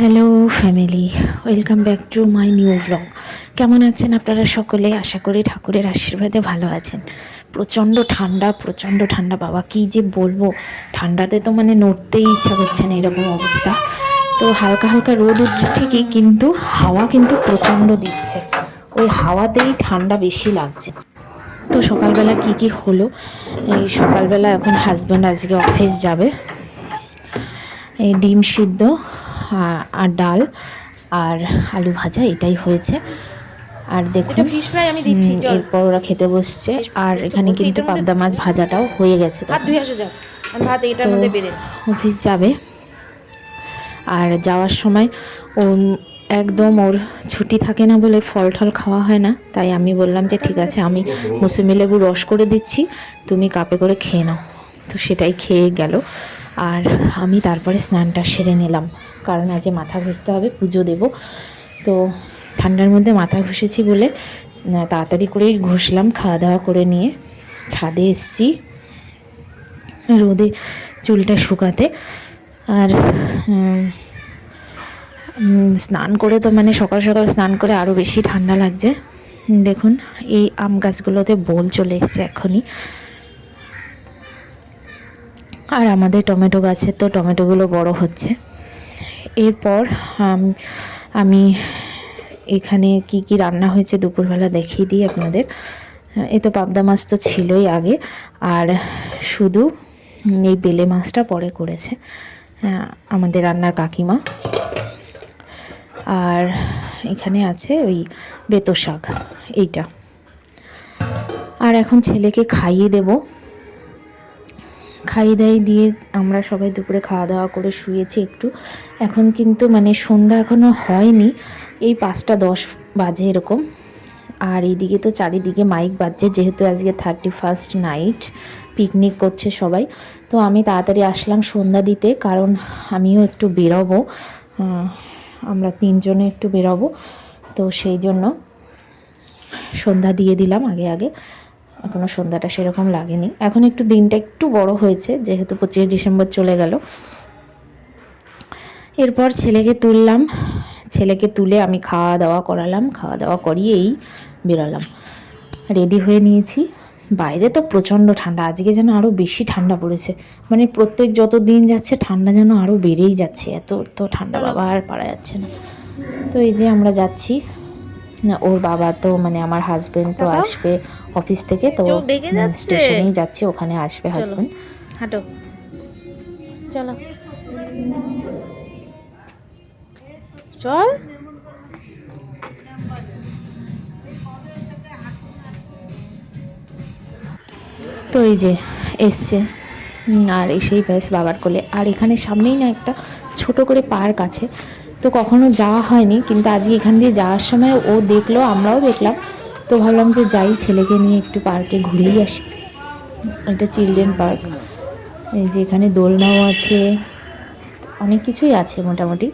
Hello family welcome back to my new blog কেমন আছেন আপনারা সকলে? আশা করি ঠাকুরের আশীর্বাদে ভালো আছেন। প্রচণ্ড ঠান্ডা প্রচণ্ড ঠান্ডা। বাবা, কী যে বলব? ঠান্ডাতে তো মানে নড়তেই ইচ্ছা করছে না এরকম অবস্থা। তো হালকা হালকা রোদ উঠছে ঠিকই, কিন্তু হাওয়া কিন্তু প্রচণ্ড দিচ্ছে। ওই হাওয়াতেই ঠান্ডা বেশি লাগছে। তো সকালবেলা কি কি হলো? এই সকালবেলা এখন হাজব্যান্ড আজকে অফিস যাবে। এই ডিম সিদ্ধ আর ডাল আর আলু ভাজা এটাই হয়েছে। আর দেখুন ফিশ ফ্রাই আমি দিচ্ছি এরপর ওরা খেতে বসছে। আর এখানে কিন্তু পাবদা মাছ ভাজাটাও হয়ে গেছে ভাত এটার মধ্যে বেড়ে অফিস যাবে। আর যাওয়ার সময় ও একদম ওর ছুটি থাকে না বলে ফল টল খাওয়া হয় না। তাই আমি বললাম যে ঠিক আছে আমি মুসুমি লেবু রস করে দিচ্ছি। তুমি কাপে করে খেয়ে নাও। তো সেটাই খেয়ে গেল। আর আমি তারপরে স্নানটা সেরে নিলাম। কারণ আজ মাথা ঘষতে হবে, পুজো দেব। তো ঠান্ডার মধ্যে মাথা ঘষেছি বলে তাড়াতাড়ি করেই ঘষলাম খাওয়া দাওয়া করে নিয়ে ছাদে এসছি। রোদে চুলটা শুকাতে। আর স্নান করে তো মানে সকাল সকাল স্নান করে আরও বেশি ঠান্ডা লাগছে। দেখুন, এই আম গাছগুলোতে বোল চলে এসছে এখনই। আর আমাদের টমেটো গাছে তো টমেটোগুলো বড় হচ্ছে। এরপর আমি এখানে কি কি রান্না হয়েছে দুপুরবেলা দেখিয়ে দিই আপনাদের। এ তো পাবদা মাছ তো ছিলই আগে আর শুধু এই বেলে মাছটা পরে করেছে আহ, আমাদের রান্নার কাকিমা। আর এখানে আছে ওই বেতো শাক এইটা। আর এখন ছেলেকে খাইয়ে দেবো। খাইয়ে দাইয়ে দিয়ে আমরা সবাই দুপুরে খাওয়া দাওয়া করে শুয়েছি একটু। এখন কিন্তু মানে সন্ধ্যা এখনও হয়নি, এই পাঁচটা দশ বাজে এরকম। আর এইদিকে তো চারিদিকে মাইক বাজছে, যেহেতু আজকে থার্টি ফার্স্ট নাইট পিকনিক করছে সবাই। তো আমি তাড়াতাড়ি আসলাম সন্ধ্যা দিতে, কারণ আমিও একটু বেরোবো। আমরা তিনজনে একটু বেরোবো, তো সেই জন্য সন্ধ্যা দিয়ে দিলাম আগে আগে। এখনও সন্ধ্যাটা সেরকম লাগেনি। এখন একটু দিনটা একটু বড় হয়েছে, যেহেতু পঁচিশে ডিসেম্বর চলে গেল। এরপর ছেলেকে তুললাম। ছেলেকে তুলে আমি খাওয়া দাওয়া করালাম। খাওয়া দাওয়া করিয়েই বেরোলাম। রেডি হয়ে নিয়েছি। বাইরে তো প্রচণ্ড ঠান্ডা। আজকে যেন আরও বেশি ঠান্ডা পড়েছে। মানে প্রত্যেক যত দিন যাচ্ছে, ঠান্ডা যেন আরও বেড়েই যাচ্ছে। এত তো ঠান্ডা বাবা আর পারা যাচ্ছে না। তো এই যে আমরা যাচ্ছি। ওর বাবা তো মানে আমার হাজবেন্ড তো আসবে অফিস থেকে তো। স্টেশনেই যাচ্ছে। ওখানে আসবে হাজবেন্ড হাঁটো। চলো। চল। তো এই যে এসছে। আর এসেই ব্যাস বাবার কোলে। আর এখানে সামনেই না একটা ছোট করে পার্ক আছে। তো কখনো যাওয়া হয়নি কিন্তু আজকে এখান দিয়ে যাওয়ার সময় ও দেখল আমরাও দেখলাম। তো ভাবলাম যে যাই ছেলেকে নিয়ে একটু পার্কে ঘুরেই আসি। এটা চিলড্রেন পার্ক। এই যে এখানে দোলনাও আছে অনেক কিছুই আছে মোটামুটি।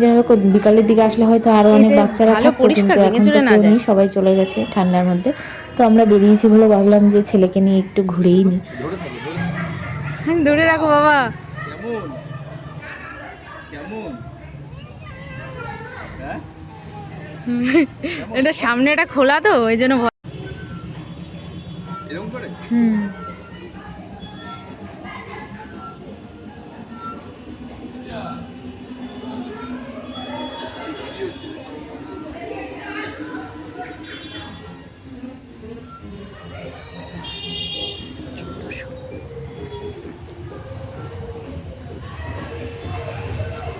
যাই হোক বিকালের দিকে আসলে হয়তো আরও অনেক বাচ্চারা থাকতো পরিষ্কার, কিন্তু এখন তো কেউ নেই সবাই চলে গেছে ঠান্ডার মধ্যে। তো আমরা বেরিয়েছি বলে ভাবলাম যে ছেলেকে নিয়ে একটু ঘুরেই নিই দূরে রাখো বাবা। এটা সামনে সামনেটা খোলা তো ওই জন্য ভয়- হুম।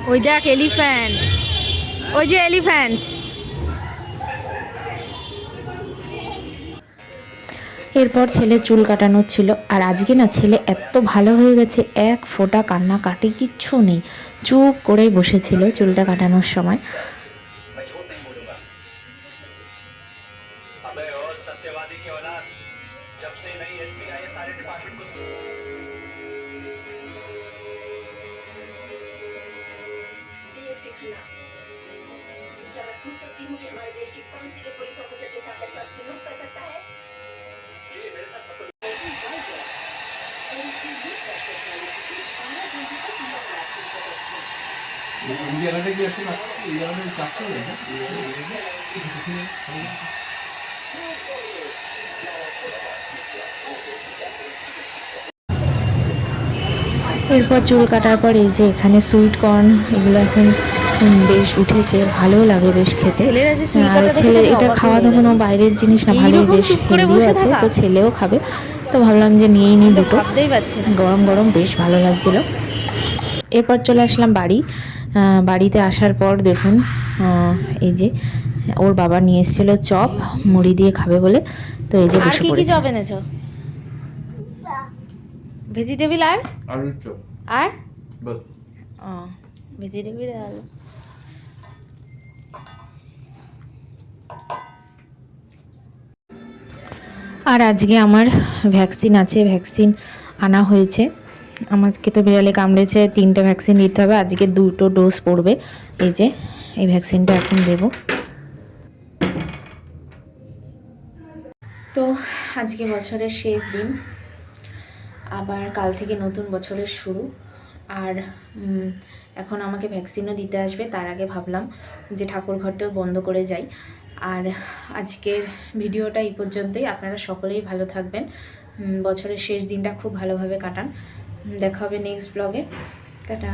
ওই দেখ এলিফ্যান্ট ওই যে এলিফ্যান্ট এরপর ছেলে চুল কাটানো ছিল। আর আজকে না ছেলে এত ভালো হয়ে গেছে, এক ফোঁটা কান্না কাটি কিচ্ছু নেই। চুপ করেই বসেছিল চুলটা কাটানোর সময়। এরপর চুল কাটার পর এই যে এখানে সুইট কর্ন এগুলো এখন বেশ উঠেছে ভালো লাগে বেশ খেতে। আর ছেলে এটা খাওয়া তো কোনো বাইরের জিনিস না ভালোই বেশ হেলদিও আছে তো ছেলেও খাবে। তো ভাবলাম যে নিয়েই নিই দুটো। গরম গরম বেশ ভালো লাগছিল। এরপর চলে আসলাম বাড়ি। বাড়িতে আসার পর দেখুন এই যে ওর বাবা নিয়ে এসেছিল চপ মুড়ি দিয়ে খাবে বলে। তো এই যে আর বসে পড়েছে। চপ এনেছো? ভেজিটেবিল আর? আলুর চপ। আর? বাস। ও। আর আলু। আর আজকে আমার ভ্যাকসিন আছে ভ্যাকসিন আনা হয়েছে। আমাকে তো বিড়ালে কামড়েছে, তিনটে ভ্যাকসিন দিতে হবে। আজকে দুটো ডোজ পড়বে। এই যে, এই ভ্যাকসিনটা এখন দেব। তো আজকে বছরের শেষ দিন। আবার কাল থেকে নতুন বছরের শুরু। আর এখন আমাকে ভ্যাকসিনও দিতে আসবে, তার আগে ভাবলাম যে ঠাকুর ঘরটাও বন্ধ করে যাই। আর আজকের ভিডিওটা এই পর্যন্তই, আপনারা সকলেই ভালো থাকবেন। বছরের শেষ দিনটা খুব ভালোভাবে কাটান। দেখা হবে নেক্সট ব্লগে টাটা।